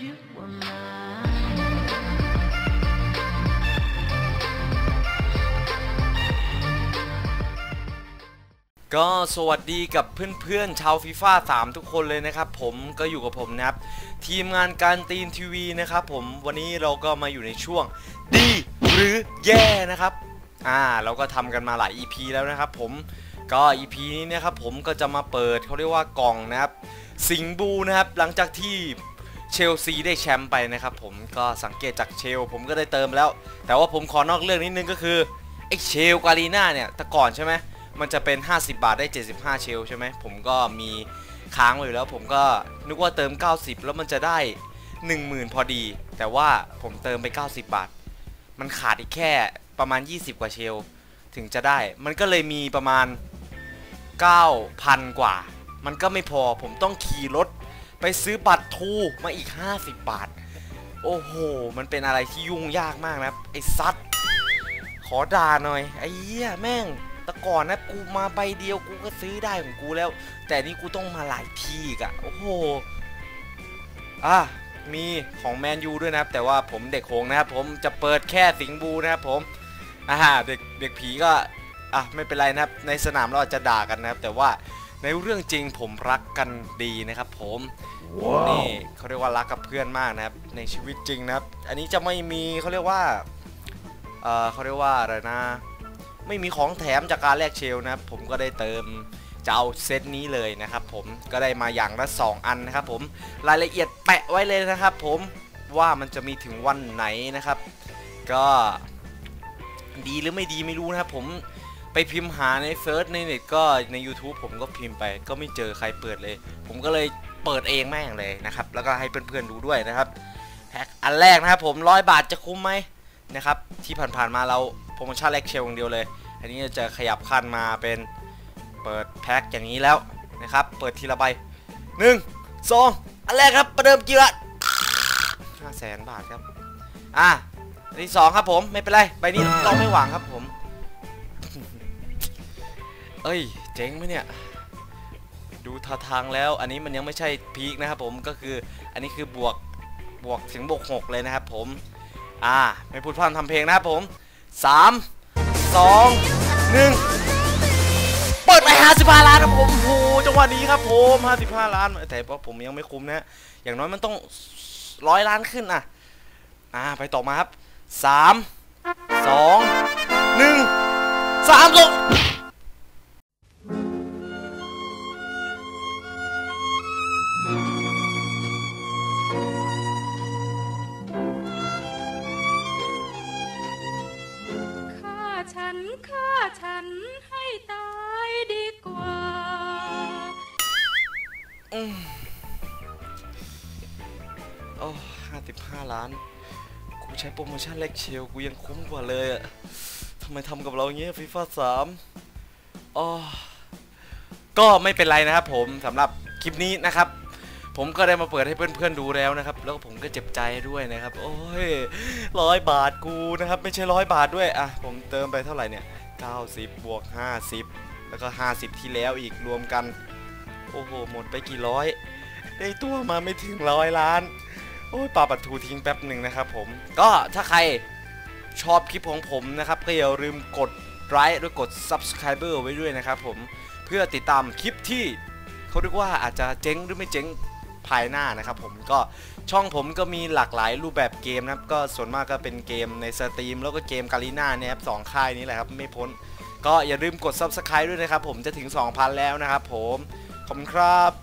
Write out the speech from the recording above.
you were mine. ก็สวัสดีกับเพื่อนๆชาวฟีฟ่า3ทุกคนเลยนะครับ ผมก็อยู่กับผมนะครับ ทีมงานการตีนทีวีนะครับผมวันนี้เราก็มาอยู่ในช่วง ดีหรือแย่นะครับอ่าเราก็ทำกันมาหลาย EP แล้วนะครับ ผมก็ EP นี้นะครับผมก็จะมาเปิดเขาเรียกว่ากล่องนะครับ สิงบูนะครับ หลังจากที่ เชลซีได้แชมป์ไปนะครับผมก็สังเกตจากเชล ผมก็ได้เติมแล้ว แต่ว่าผมขอนอกเรื่องนิดนึงก็คือไอ้เชลกาลีน่าเนี่ยแต่ก่อนใช่ไหมมันจะเป็น 50 บาทได้ 75 เชลใช่ไหมผมก็มีค้างไว้อยู่แล้ว ผมก็นึกว่าเติม 90 แล้วมันจะได้ 10,000 พอดี แต่ว่าผมเติมไป 90 บาท มันขาดอีกแค่ประมาณ 20 กว่าเชล ถึงจะได้ มันก็เลยมีประมาณ 9,000 กว่า มันก็ไม่พอผมต้องขี่รถ ไปซื้อบัตรทูมาอีก 50 บาท โอ้โห มันเป็นอะไรที่ยุ่งยากมากนะไอ้ซัดขอด่าหน่อย ไอ้เหี้ยแม่งแต่ก่อนนะกูมาใบเดียวกูก็ซื้อได้ของกูแล้ว แต่นี่กูต้องมาหลายที่อีกอะโอ้โหอะมีของแมนยูด้วยนะครับ แต่ว่าผมเด็กโหงนะครับผมจะเปิดแค่สิงบูนะครับผมอ่าเด็กเด็กผีก็อะไม่เป็นไรนะครับ ในสนามเราอาจจะด่ากันนะครับ แต่ว่า ในเรื่องจริงผมรักกันดีนะครับผมนี่เขาเรียกว่ารักกับเพื่อนมากนะครับ ในชีวิตจริงนะครับ อันนี้จะไม่มีเขาเรียกว่าเอ่อเขาเรียกว่าอะไรนะ ไม่มีของแถมจากการแลกเชลนะครับ ผมก็ได้เติมจะเอาเซตนี้เลยนะครับผมก็ได้มาอย่างละ 2 อันนะครับผมรายละเอียดแปะไว้เลยนะครับผมว่ามันจะมีถึงวันไหนนะครับ ก็ดีหรือไม่ดีไม่รู้นะครับผม ไปพิมพ์หาในเซิร์ชในเน็ตก็ใน YouTube ผมก็พิมพ์ไป ก็ไม่เจอใครเปิดเลย ผมก็เลยเปิดเองแม่งเลยนะครับ แล้วก็ให้เพื่อนๆดูด้วยนะครับแพ็คอันแรกนะครับผมร้อยบาทจะคุ้มไหมนะครับ ที่ผ่านๆมาเราโปรโมชั่นแลกเชลอย่างเดียวเลย อันนี้จะขยับขั้นมาเป็นเปิดแพ็คอย่างนี้แล้วนะครับ เปิดทีละใบหนึ่งสองอันแรกครับประเดิมกี่ละห้าแสนบาทครับ อะอันที่สองครับผมไม่เป็นไรใบนี้เราไม่หวังครับผม เอ้ย เจ๋งไหมเนี่ย ดูท่าทางแล้ว อันนี้มันยังไม่ใช่พีคนะครับผมก็คืออันนี้คือบวกบวกถึงบวกหกเลยนะครับผม อ่า ไม่พูดพร่ำทำเพลงนะครับผมสามสองหนึ่งเปิดไป55ล้านครับผมโหจังหวะนี้ครับผม55 ล้าน แต่ว่าผมยังไม่คุ้มนะอย่างน้อยมันต้องร้อยล้านขึ้นอะอ่าไปต่อมาครับสามสองหนึ่งสามสอง 5 ล้าน กูใช้โปรโมชั่นเล็กเชลกูยังคุ้มกว่าเลยอะทำไมทำกับเราเงี้ยฟีฟ่าสามอ๋อก็ไม่เป็นไรนะครับผมสำหรับคลิปนี้นะครับ ผมก็ได้มาเปิดให้เพื่อนๆดูแล้วนะครับ แล้วผมก็เจ็บใจด้วยนะครับ โอ้ยร้อยบาทกูนะครับ ไม่ใช่ร้อยบาทด้วยอะผมเติมไปเท่าไหร่เนี่ย90บวก50 แล้วก็ 50 ที่แล้วอีกรวมกัน โอ้โห หมดไปกี่ร้อย ได้ตัวมาไม่ถึงร้อยล้าน โอ้ยปาปัดทูทิ้งแป๊บหนึ่งนะครับผม ก็ถ้าใครชอบคลิปของผมนะครับ ก็อย่าลืมกดไลค์ด้วยกด subscriber ไว้ด้วยนะครับผม เพื่อติดตามคลิปที่เขาเรียกว่าอาจจะเจ๊งหรือไม่เจ๊งภายหน้านะครับผมก็ช่องผมก็มีหลากหลายรูปแบบเกมนะครับก็ส่วนมากก็เป็นเกมในสตรีมแล้วก็เกมกาลีน่าเนี่ยครับสองค่ายนี้แหละครับไม่พ้น ก็อย่าลืมกด subscribe ด้วยนะครับผมจะถึง 2,000 แล้วนะครับผมขอบคุณครับ